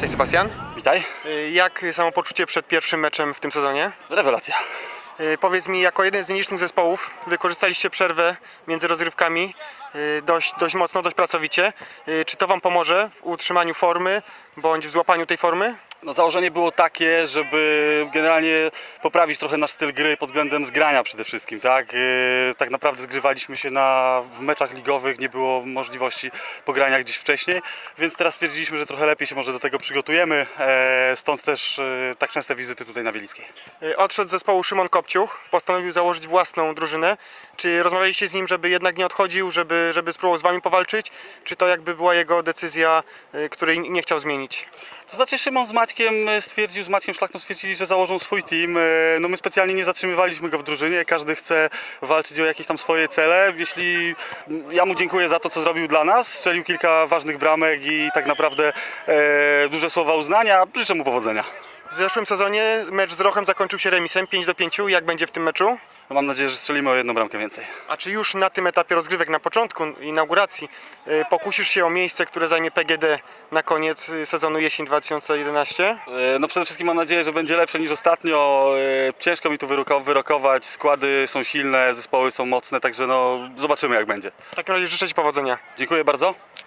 Cześć Sebastian. Witaj. Y, Jak samopoczucie przed pierwszym meczem w tym sezonie? Rewelacja. Y, Powiedz mi, jako jeden z nielicznych zespołów wykorzystaliście przerwę między rozrywkami y, dość, dość mocno, dość pracowicie. Czy to Wam pomoże w utrzymaniu formy bądź w złapaniu tej formy? No, założenie było takie, żeby generalnie poprawić trochę nasz styl gry pod względem zgrania przede wszystkim. Tak, Yy, tak naprawdę zgrywaliśmy się na, w meczach ligowych, nie było możliwości pogrania gdzieś wcześniej, więc teraz stwierdziliśmy, że trochę lepiej się może do tego przygotujemy. E, stąd też e, tak częste wizyty tutaj na Wielickiej. Y, Odszedł z zespołu Szymon Kopciuch, postanowił założyć własną drużynę. Czy rozmawialiście z nim, żeby jednak nie odchodził, żeby, żeby spróbował z Wami powalczyć? Czy to jakby była jego decyzja, y, której nie chciał zmienić? To znaczy Szymon z Maćkiem e, stwierdził, z Maćkiem Szlachtą stwierdzili, że założą swój team. E, No my specjalnie nie zatrzymywaliśmy go w drużynie, każdy chce walczyć o jakieś tam swoje cele. Jeśli ja mu dziękuję za to, co zrobił dla nas, strzelił kilka ważnych bramek i tak naprawdę e, duże słowa uznania. Życzę mu powodzenia. W zeszłym sezonie mecz z Rochem zakończył się remisem 5 do 5. Jak będzie w tym meczu? No mam nadzieję, że strzelimy o jedną bramkę więcej. A czy już na tym etapie rozgrywek, na początku inauguracji, y, pokusisz się o miejsce, które zajmie PGD na koniec y, sezonu jesień 2011? E, No przede wszystkim mam nadzieję, że będzie lepsze niż ostatnio. E, Ciężko mi tu wyroko- wyrokować, składy są silne, zespoły są mocne, także no zobaczymy jak będzie. W takim razie życzę Ci powodzenia. Dziękuję bardzo.